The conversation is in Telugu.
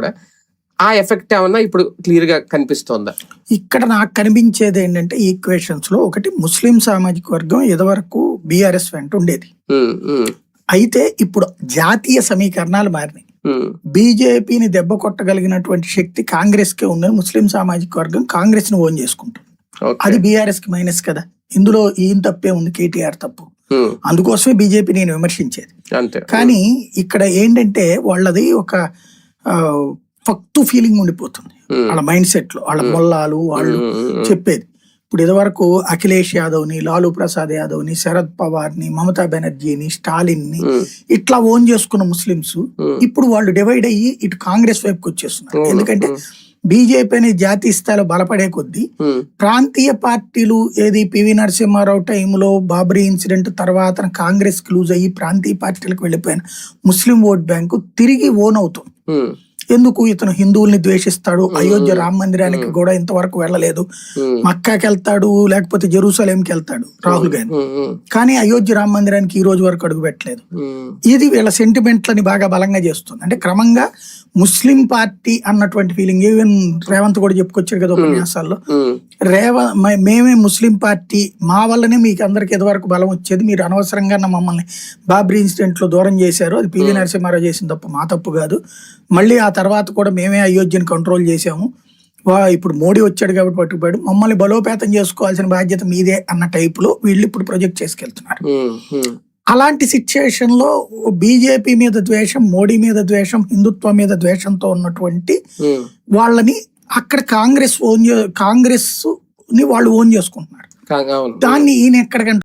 కూడా ఆ ఎఫెక్ట్ ఏమన్నా ఇప్పుడు క్లియర్గా కనిపిస్తోందా? ఇక్కడ నాకు కనిపించేది ఏంటంటే ఈక్వేషన్స్లో ఒకటి ముస్లిం సామాజిక వర్గం ఇదివరకు బీఆర్ఎస్ వెంట ఉండేది. అయితే ఇప్పుడు జాతీయ సమీకరణాలు మారినాయి. బీజేపీని దెబ్బ కొట్టగలిగినటువంటి శక్తి కాంగ్రెస్ కే ఉందని ముస్లిం సామాజిక వర్గం కాంగ్రెస్ని ఓన్ చేసుకుంటుంది. అది బీఆర్ఎస్కి మైనస్ కదా. ఇందులో ఈయన తప్పే ఉంది కేటీఆర్ తప్పు. అందుకోసమే బీజేపీ నేను విమర్శించేది. కానీ ఇక్కడ ఏంటంటే వాళ్ళది ఒక ఫక్తు ఫీలింగ్ ఉండిపోతుంది. వాళ్ళ మైండ్ సెట్లో వాళ్ళ మొల్లాలు వాళ్ళు చెప్పేది. ఇప్పుడు ఇదివరకు అఖిలేష్ యాదవ్ని లాలూ ప్రసాద్ యాదవ్ని శరద్ పవార్ని మమతా బెనర్జీని స్టాలిన్ని ఇట్లా ఓన్ చేసుకున్న ముస్లింస్ ఇప్పుడు వాళ్ళు డివైడ్ అయ్యి ఇటు కాంగ్రెస్ వైపుకి వచ్చేస్తున్నారు. ఎందుకంటే బీజేపీ అనే జాతీయ స్థాయిలో బలపడే కొద్దీ ప్రాంతీయ పార్టీలు ఏది పివి నరసింహారావు టైంలో బాబరీ ఇన్సిడెంట్ తర్వాత కాంగ్రెస్కి లూజ్ అయ్యి ప్రాంతీయ పార్టీలకు వెళ్ళిపోయిన ముస్లిం ఓట్ బ్యాంకు తిరిగి ఓన్ అవుతుంది. Hmm. ఎందుకు ఇతను హిందువుల్ని ద్వేషిస్తాడు? అయోధ్య రామ మందిరానికి కూడా ఇంతవరకు వెళ్ళలేదు. మక్కాకి వెళ్తాడు లేకపోతే జెరూసలేంకి వెళ్తాడు రాహుల్ గాంధీ కానీ అయోధ్య రామ మందిరానికి ఈ రోజు వరకు అడుగు పెట్టలేదు. ఇది వీళ్ళ సెంటిమెంట్లని బాగా బలంగా చేస్తుంది. అంటే క్రమంగా ముస్లిం పార్టీ అన్నటువంటి ఫీలింగ్ ఈవెన్ రేవంత్ కూడా చెప్పుకొచ్చారు కదా ఉపన్యాసాల్లో. రేవ మేమే ముస్లిం పార్టీ మా వల్లనే మీకు అందరికి ఎదువరకు బలం వచ్చేది. మీరు అనవసరంగా నా మమ్మల్ని బాబ్రీ ఇన్సిడెంట్లో దూరం చేశారు. అది పివి నరసింహారావు చేసిన తప్పు మా తప్పు కాదు. మళ్ళీ ఆ తర్వాత కూడా మేమే అయోధ్యని కంట్రోల్ చేసాము వా ఇప్పుడు మోడీ వచ్చాడు కాబట్టి పట్టుకుపోయాడు మమ్మల్ని బలోపేతం చేసుకోవాల్సిన బాధ్యత మీదే అన్న టైపులో వీళ్ళు ఇప్పుడు ప్రొజెక్ట్ చేసుకెళ్తున్నారు. అలాంటి సిచ్యుయేషన్లో బీజేపీ మీద ద్వేషం మోడీ మీద ద్వేషం హిందుత్వం మీద ద్వేషంతో ఉన్నటువంటి వాళ్ళని అక్కడ కాంగ్రెస్ ఓన్ కాంగ్రెస్ని వాళ్ళు ఓన్ చేసుకుంటున్నారు. దాన్ని ఈయన ఎక్కడికంటే